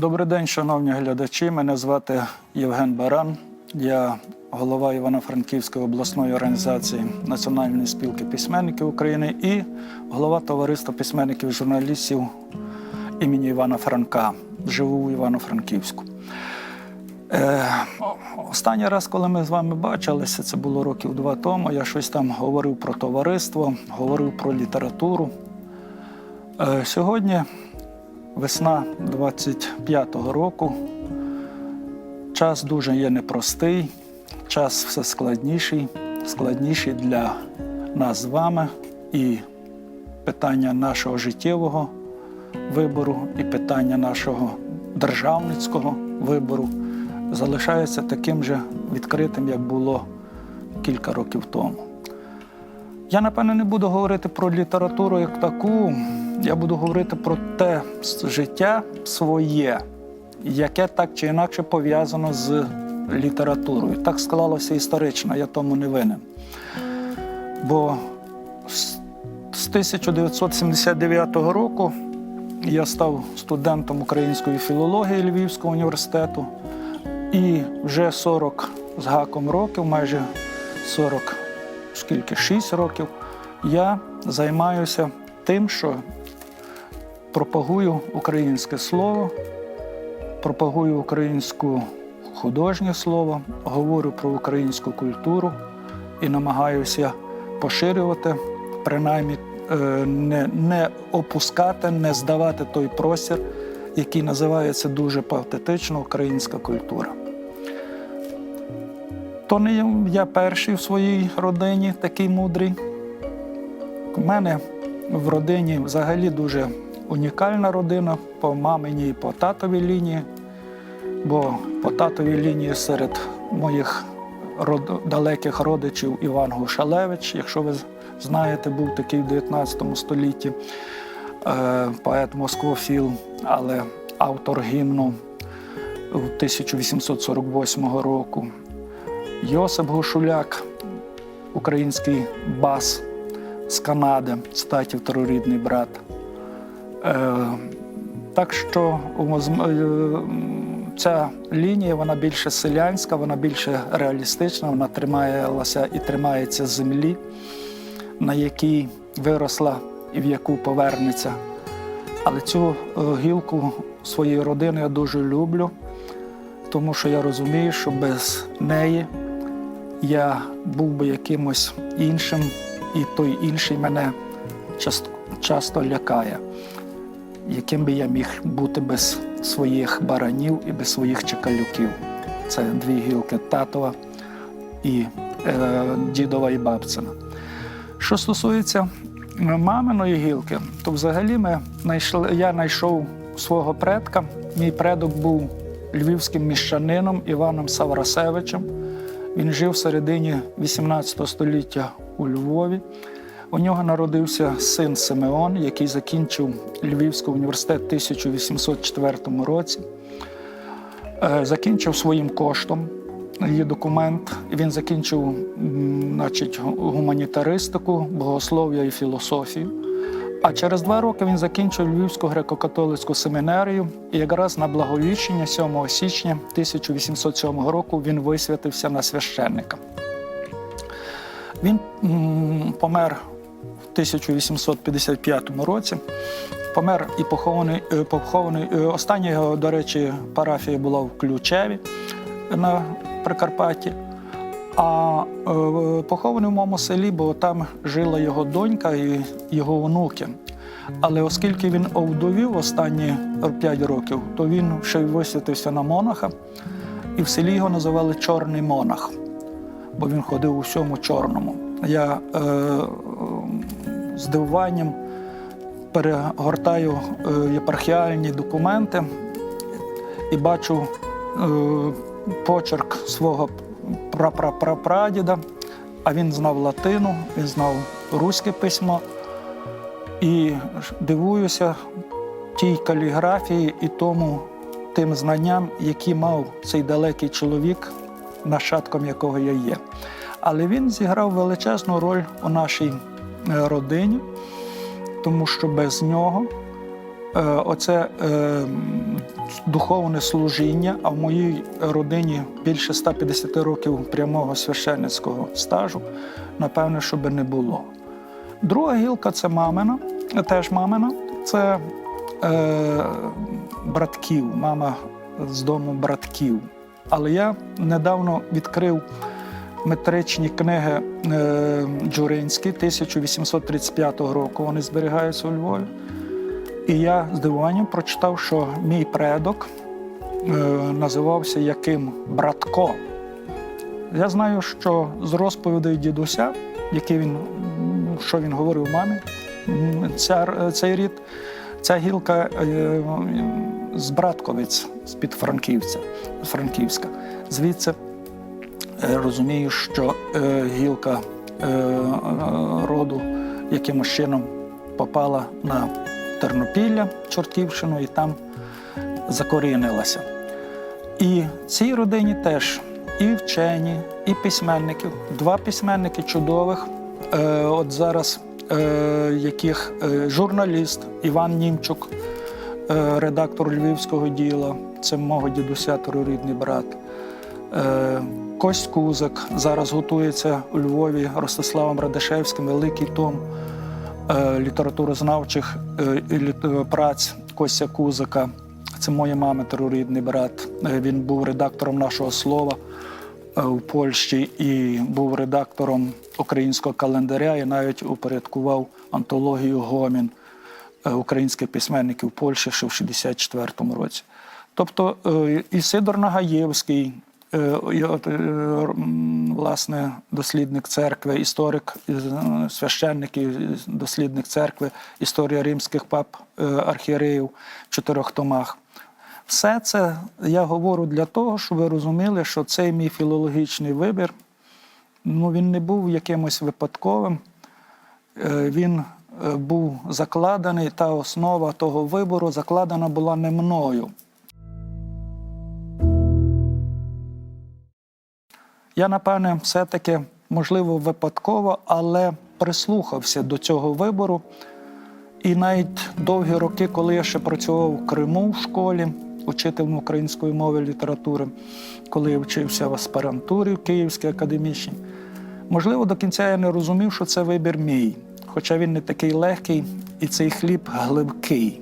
Добрий день, шановні глядачі. Мене звати Євген Баран. Я голова Івано-Франківської обласної організації Національної спілки письменників України і голова товариства письменників і журналістів імені Івана Франка. Живу у Івано-Франківську. Е, останній раз, коли ми з вами бачилися, це було років два тому. Я щось там говорив про товариство, говорив про літературу. Е, сьогодні весна 25-го року. Час дуже є непростий, час все складніший, складніший для нас з вами і питання нашого життєвого вибору, і питання нашого державницького вибору залишається таким же відкритим, як було кілька років тому. Я, напевно, не буду говорити про літературу як таку. Я буду говорити про те життя своє, яке так чи інакше пов'язано з літературою. Так склалося історично, я тому не винен. Бо з з 1979 року я став студентом української філології Львівського університету, і вже 40 з гаком років, майже 40, скільки 6 років, я займаюся тим, що пропагую українське слово, пропагую українську художнє слово, говорю про українську культуру і намагаюся поширювати, принаймні е, не, не опускати, не здавати той простір, який називається дуже патетично українська культура. То не я перший в своїй родині такий мудрий. У мене в родині взагалі дуже унікальна родина по маминій і по татовій лінії, бо по татовій лінії серед моїх род... далеких родичів Іван Гушалевич, якщо ви знаєте, був такий в 19 столітті е, поет Москвофіл, але автор гімну 1848 року. Йосип Гушуляк, український бас з Канади, статів троюрідний брат. Е, так що е, ця лінія вона більше селянська, вона більше реалістична, вона тримається і тримається землі, на якій виросла і в яку повернеться. Але цю е, гілку своєї родини я дуже люблю, тому що я розумію, що без неї я був би якимось іншим, і той інший мене часто лякає, яким би я міг бути без своїх баранів і без своїх чекалюків. Це дві гілки татова і е, дідова і бабцина. Що стосується маминої гілки, то взагалі ми знайшли, я знайшов свого предка. Мій предок був львівським міщанином Іваном Саврасевичем. Він жив в середині 18 століття у Львові. У нього народився син Симеон, який закінчив Львівський університет у 1804 році. Е, Закінчив своїм коштом її документ. Він закінчив значить, гуманітаристику, богослов'я і філософію. А через два роки він закінчив Львівську греко-католицьку семінарію, і якраз на благовіщення 7 січня 1807 року він висвятився на священника. Він помер в 1855 році. Помер і похований, е, похований. е, Остання його, до речі, парафія була в Ключеві на Прикарпатті. А е, похований в моєму селі, бо там жила його донька і його онуки. Але оскільки він овдовів останні 5 років, то він ще й висвятився на монаха, і в селі його називали Чорний монах, бо він ходив у всьому чорному. Я е, е, з дивуванням перегортаю е, єпархіальні документи і бачу е, почерк свого прапрапрапрадіда, а він знав латину, він знав руське письмо. І дивуюся тій каліграфії і тому тим знанням, які мав цей далекий чоловік, нащадком якого я є. Але він зіграв величезну роль у нашій родині, тому що без нього е, оце е, духовне служіння, а в моїй родині більше 150 років прямого священницького стажу, напевне, щоб не було. Друга гілка це мамина, теж мамина. Це е, братків, мама з дому братків. Але я недавно відкрив метричні книги е, Джуринські 1835 року. Вони зберігаються у Львові. І я з дивуванням прочитав, що мій предок е, називався яким Братко. Я знаю, що з розповідей дідуся, який він, що він говорив мамі, ця, цей рід, ця гілка е, з Братковиць, з-під Франківця, Франківська. Звідси розумію, що е, гілка е, е, роду якимось чином попала на Тернопілля, Чортківщину, і там закорінилася. І цій родині теж і вчені, і письменників. Два письменники чудових. Е, от зараз е, яких е, журналіст Іван Німчук, е, редактор Львівського діла, це мого дідуся, троюрідний брат. Кость Кузик зараз готується у Львові Ростиславом Радишевським, великий том е, літературознавчих е, е, праць Костя Кузика. Це моя мама, троюрідний брат. Він був редактором нашого слова у Польщі і був редактором українського календаря і навіть упорядкував антологію Гомін українських письменників Польщі ще в 64-му році. Тобто і Сидор Нагаєвський, власне, дослідник церкви, історик, е, священник і дослідник церкви, історія римських пап, е, архієреїв в чотирьох томах. Все це я говорю для того, щоб ви розуміли, що цей мій філологічний вибір ну, він не був якимось випадковим. Е, Він е, був закладений, та основа того вибору закладена була не мною. Я, напевне, все-таки, можливо, випадково, але прислухався до цього вибору. І навіть довгі роки, коли я ще працював в Криму в школі, учителем української мови і літератури, коли я вчився в аспірантурі в Київській академічній, можливо, до кінця я не розумів, що це вибір мій, хоча він не такий легкий і цей хліб глибкий.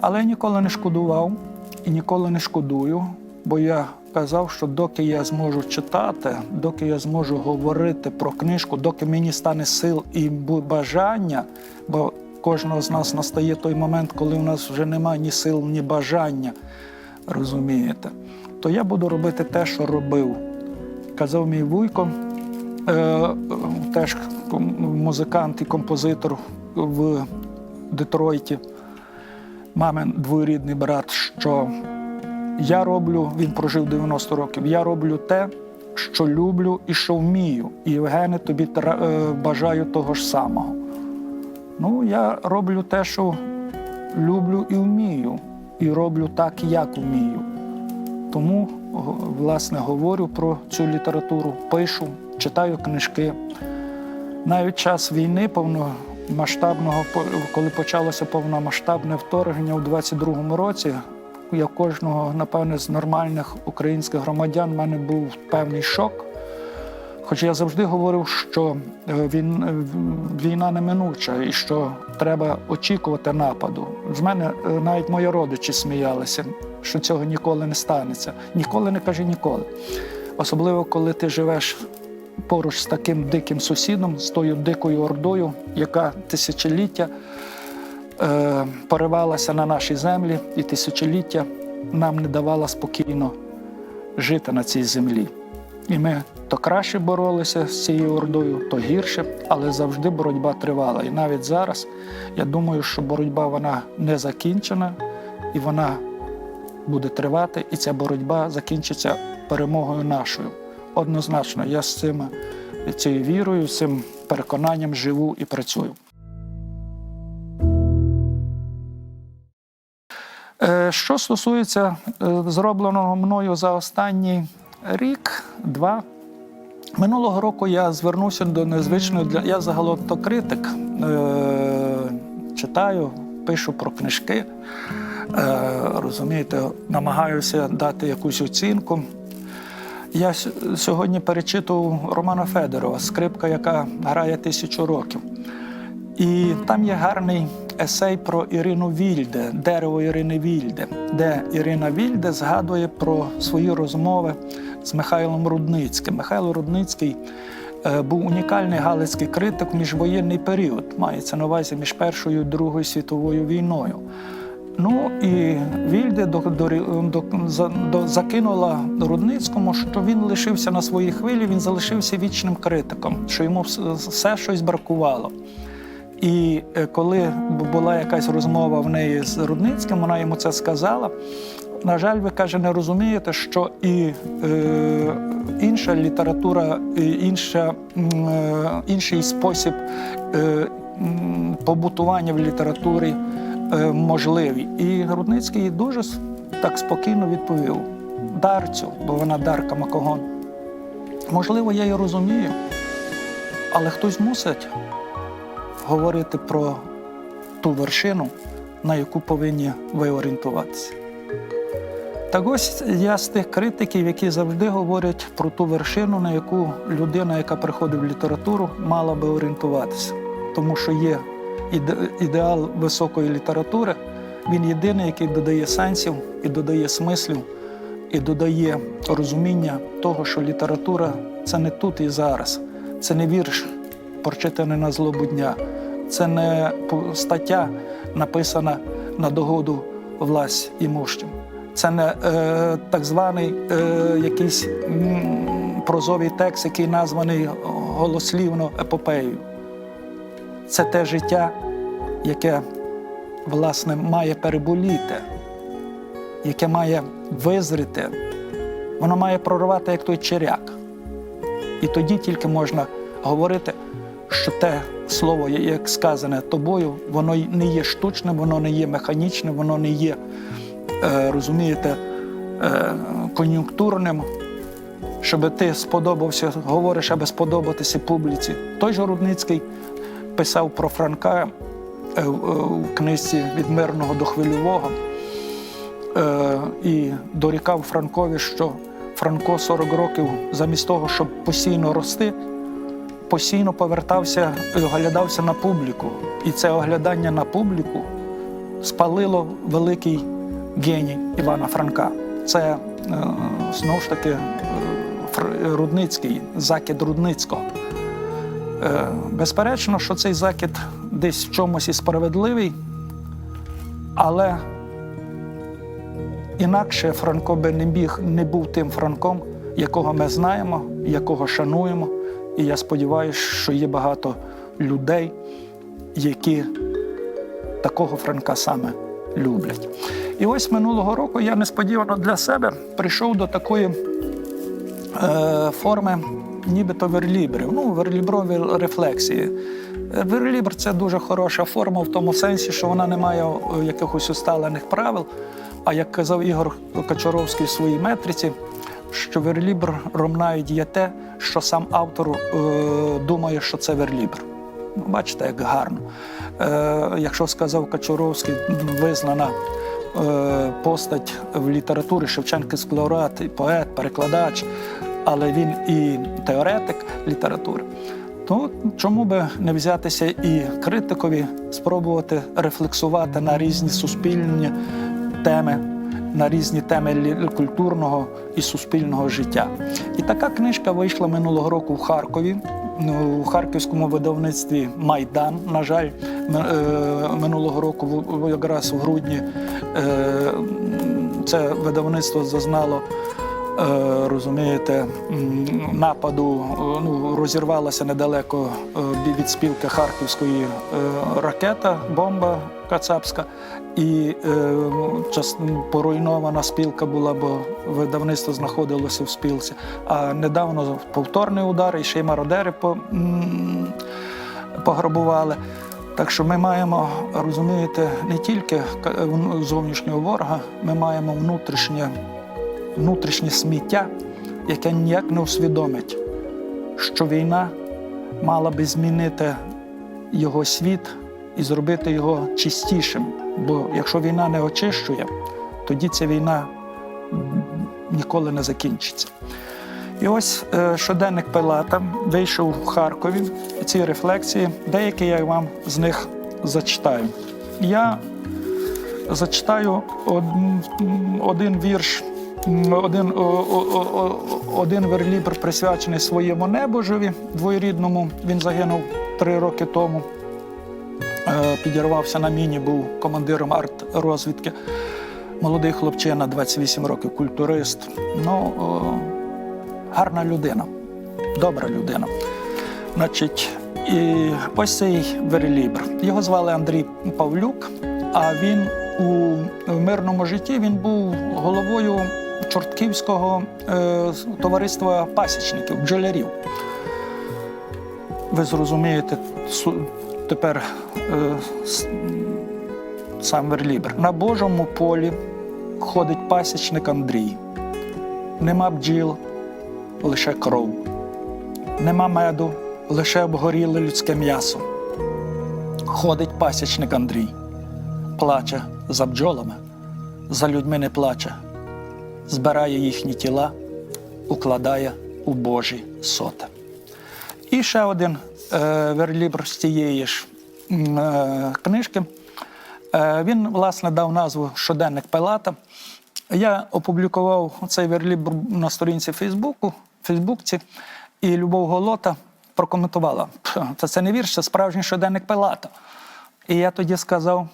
Але я ніколи не шкодував і ніколи не шкодую, бо я казав, що доки я зможу читати, доки я зможу говорити про книжку, доки мені стане сил і бажання, бо кожного з нас настає той момент, коли у нас вже немає ні сил, ні бажання, розумієте, то я буду робити те, що робив. Казав мій вуйко, е, теж музикант і композитор в Детройті мамин двоюрідний брат, що я роблю, він прожив 90 років. Я роблю те, що люблю і що вмію. І Євгене, тобі е, бажаю того ж самого. Ну, я роблю те, що люблю і вмію, і роблю так, як вмію. Тому, власне, говорю про цю літературу, пишу, читаю книжки. Навіть час війни повномасштабного, по- коли почалося повномасштабне вторгнення у 22-му році, я кожного, напевне, з нормальних українських громадян в мене був певний шок. Хоча я завжди говорив, що е, він, е, війна неминуча і що треба очікувати нападу. З мене е, навіть мої родичі сміялися, що цього ніколи не станеться. Ніколи не кажи ніколи. Особливо, коли ти живеш поруч з таким диким сусідом, з тою дикою ордою, яка тисячоліття е, поривалася на нашій землі і тисячоліття нам не давала спокійно жити на цій землі. І ми то краще боролися з цією ордою, то гірше, але завжди боротьба тривала. І навіть зараз я думаю, що боротьба вона не закінчена і вона буде тривати, і ця боротьба закінчиться перемогою нашою. Однозначно, я з цим цією вірою, з цим переконанням живу і працюю. Що стосується е, зробленого мною за останній рік, два. Минулого року я звернувся до незвичної для я загалом то критик. Е, читаю пишу про книжки, е, розумієте, намагаюся дати якусь оцінку. Я сьогодні перечитував Романа Федорова Скрипка, яка грає тисячу років. І там є гарний есей про Ірину Вільде, дерево Ірини Вільде, де Ірина Вільде згадує про свої розмови з Михайлом Рудницьким. Михайло Рудницький е, був унікальний галицький критик в міжвоєнний період, мається на увазі між Першою і Другою світовою війною. Ну і Вільде до, до, до, закинула Рудницькому, що він лишився на своїй хвилі, він залишився вічним критиком, що йому все щось бракувало. І е, коли була якась розмова в неї з Рудницьким, вона йому це сказала. На жаль, ви каже, не розумієте, що і е, інша література, інша, е, інший спосіб е, побутування в літературі е, можливий. І Рудницький дуже так спокійно відповів: Дарцю, бо вона Дарка Макогон. Можливо, я і розумію, але хтось мусить говорити про ту вершину, на яку повинні ви орієнтуватися. Так ось я з тих критиків, які завжди говорять про ту вершину, на яку людина, яка приходить в літературу, мала би орієнтуватися. Тому що є ідеал високої літератури, він єдиний, який додає сенсів і додає смислів, і додає розуміння того, що література це не тут і зараз, це не вірш, прочитаний на злобу дня, це не стаття, написана на догоду власть імущим. Це не е, так званий е, якийсь м, прозовий текст, який названий голослівно епопеєю. Це те життя, яке власне має переболіти, яке має визріти, воно має прорвати як той черяк. І тоді тільки можна говорити, що те слово, як сказане тобою, воно не є штучним, воно не є механічним, воно не є, е, розумієте, е, кон'юнктурним, щоб ти сподобався, говориш, аби сподобатися публіці. Той же Рудницький писав про Франка е, в книжці від мирного до хвильового і дорікав Франкові, що Франко 40 років замість того, щоб постійно рости, постійно повертався і оглядався на публіку. І це оглядання на публіку спалило великий геній Івана Франка. Це е, знову ж таки е, Рудницький, закид Рудницького. Е, Безперечно, що цей закид десь в чомусь і справедливий, але інакше Франко би не міг не був тим Франком, якого ми знаємо, якого шануємо. І я сподіваюся, що є багато людей, які такого Франка саме люблять. І ось минулого року я несподівано для себе прийшов до такої е, форми, нібито верлібрів, ну, верліброві рефлексії. Верлібр це дуже хороша форма в тому сенсі, що вона не має е, якихось усталених правил. А як казав Ігор Качаровський в своїй метриці, що верлібром навіть є те, що сам автор е, думає, що це верлібр. Ну, Бачите, як гарно. Е, якщо сказав Качуровський, визнана е, постать в літературі Шевченківський і поет, перекладач, але він і теоретик літератури. То чому би не взятися і критикові спробувати рефлексувати на різні суспільні теми, на різні теми культурного і суспільного життя. І така книжка вийшла минулого року в Харкові. ну, У харківському видавництві Майдан. На жаль, е, минулого року, якраз в грудні, е, це видавництво зазнало. Е, Розумієте, нападу е, ну, розірвалася недалеко е, від спілки Харківської ракета, бомба кацапська, і час поруйнована спілка була, бо видавництво знаходилося в спілці. А недавно повторний удар, і ще й мародери по, пограбували. Так що ми маємо, розумієте, не тільки зовнішнього ворога, ми маємо внутрішнє, внутрішнє сміття, яке ніяк не усвідомить, що війна мала би змінити його світ і зробити його чистішим. Бо якщо війна не очищує, тоді ця війна ніколи не закінчиться. І ось е, щоденник Пилата вийшов в Харкові. Ці рефлексії, деякі я вам з них зачитаю. Я зачитаю од- один вірш, один, один верлібр присвячений своєму небожеві двоєрідному. Він загинув три роки тому. Е, Підірвався на міні, був командиром арт-розвідки. Молодий хлопчина, 28 років, культурист. Ну, гарна людина, добра людина. Значить, і ось цей верлібр. Його звали Андрій Павлюк, а він у мирному житті він був головою Чортківського е, товариства пасічників, бджолярів. Ви зрозумієте тепер е, сам верлібр. На Божому полі ходить пасічник Андрій. Нема бджіл, лише кров. Нема меду, лише обгоріле людське м'ясо. Ходить пасічник Андрій, плаче за бджолами, за людьми не плаче, збирає їхні тіла, укладає у Божі соти. І ще один е, верлібр з тієї ж е, книжки. Е, він, власне, дав назву Щоденник Пилата. Я опублікував цей верлібр на сторінці Фейсбуку, Фейсбукці, і Любов Голота прокоментувала: «Пх, це, це не вірш, це справжній щоденник Пилата. І я тоді сказав: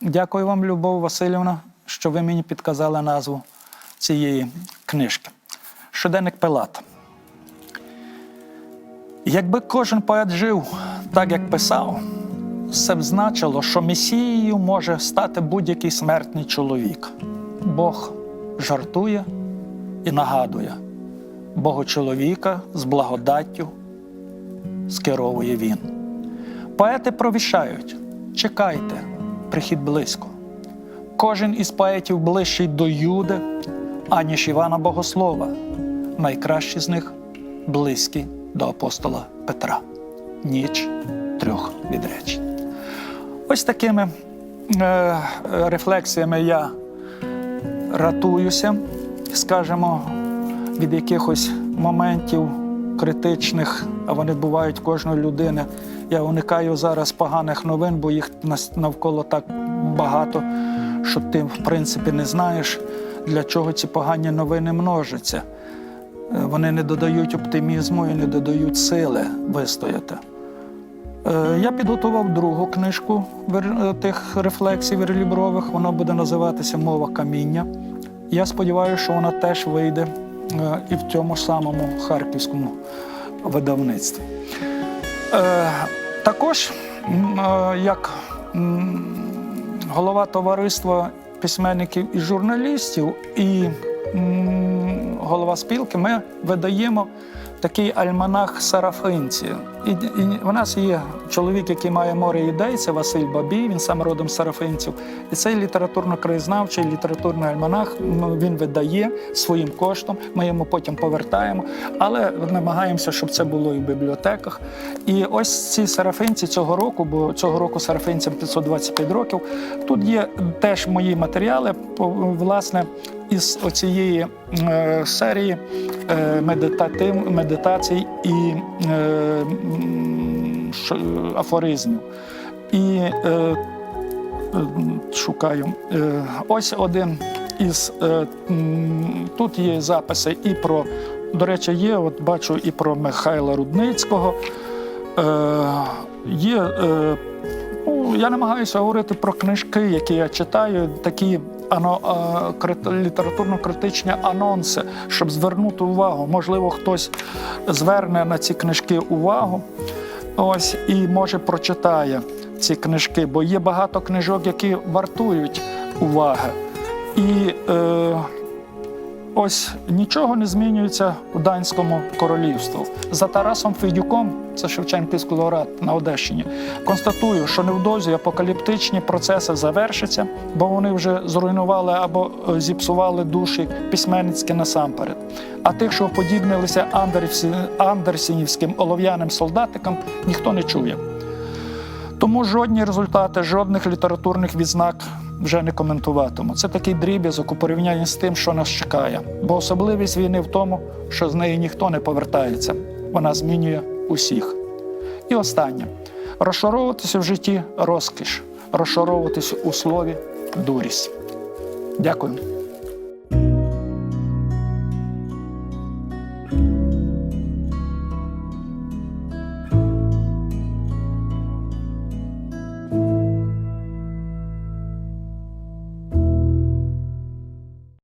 дякую вам, Любов Васильівна, що ви мені підказали назву цієї книжки. Щоденник Пилата. Якби кожен поет жив так, як писав, це б значило, що месією може стати будь-який смертний чоловік. Бог жартує і нагадує, Бога чоловіка з благодаттю скеровує він. Поети провіщають, чекайте, прихід близько. Кожен із поетів ближчий до Юди, аніж Івана Богослова. Найкращі з них близькі до апостола Петра. Ніч трьох відречень. Ось такими е, рефлексіями я ратуюся, скажімо, від якихось моментів критичних, а вони бувають кожної людини. Я уникаю зараз поганих новин, бо їх навколо так багато, що ти, в принципі, не знаєш, для чого ці погані новини множаться. Е, Вони не додають оптимізму і не додають сили вистояти. Е, Я підготував другу книжку е, тих рефлексій верлібрових. Вона буде називатися Мова каміння. Я сподіваюся, що вона теж вийде і в цьому самому харківському видавництві. Також, як голова товариства письменників і журналістів, і м, голова спілки, ми видаємо такий альманах Сарафинці. І, і в нас є чоловік, який має море ідей, це Василь Бабій, він сам родом Сарафинців. І цей літературно-краєзнавчий літературний альманах ну, він видає своїм коштом. Ми йому потім повертаємо, але намагаємося, щоб це було і в бібліотеках. І ось ці сарафинці цього року, бо цього року сарафинцям 525 років. Тут є теж мої матеріали, власне, із оцієї е, серії е, медитатив, медитацій і е, афоризмів. І шукаю. Ось один із тут є записи і про, до речі, є, от бачу, і про Михайла Рудницького. Є, ну, я намагаюся говорити про книжки, які я читаю, такі ано, е, літературно-критичні анонси, щоб звернути увагу. Можливо, хтось зверне на ці книжки увагу. Ось і може прочитає ці книжки, бо є багато книжок, які вартують уваги. І е, ось нічого не змінюється у Данському королівстві. За Тарасом Федюком, це Шевченківський лауреат на Одещині, констатую, що невдовзі апокаліптичні процеси завершаться, бо вони вже зруйнували або е, зіпсували душі письменницькі насамперед. А тих, що подібнилися андерсінівським олов'яним солдатикам, ніхто не чує. Тому жодні результати, жодних літературних відзнак вже не коментуватиму. Це такий дріб'язок у порівнянні з тим, що нас чекає. Бо особливість війни в тому, що з неї ніхто не повертається. Вона змінює усіх. І останнє: розшаровуватися в житті розкіш, розшаровуватися у слові дурість. Дякую.